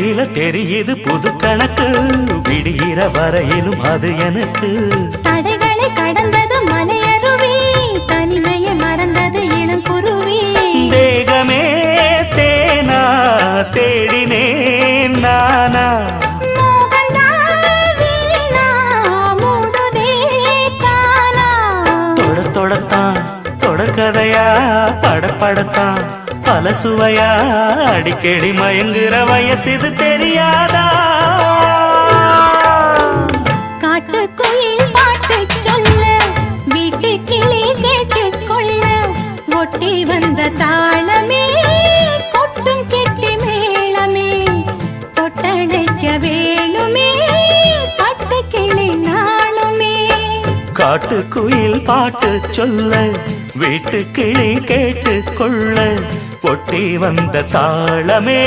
விழியில தெரியுது புது கணக்கு. விடிகிற வரையிலும் அது எனக்கு. தடைகளை கடந்தது மலையருவி தனிமையை மறந்தது இளங்குருவி தேகமே தேனா தேடினேன் நானா. தொடத்தான் தொடர்கதையா படப்படத்தான் பல சுவையா அடிக்கடி மயங்குற வயசு தெரியாதா? காட்டுக்குயில் பாட்டு சொல்ல வீட்டு கிளி கேட்டுக் கொள்ள ஒட்டி வந்த தாளமே கொட்டும் கெட்டி மேளமே தொட்டணைக்க வேணுமே பட்டு கிளி நாளுமே. காட்டுக்குயில் பாட்டு சொல்ல வீட்டு கிளி கேட்டு கொள்ள பொட்டி வந்த தாளமே.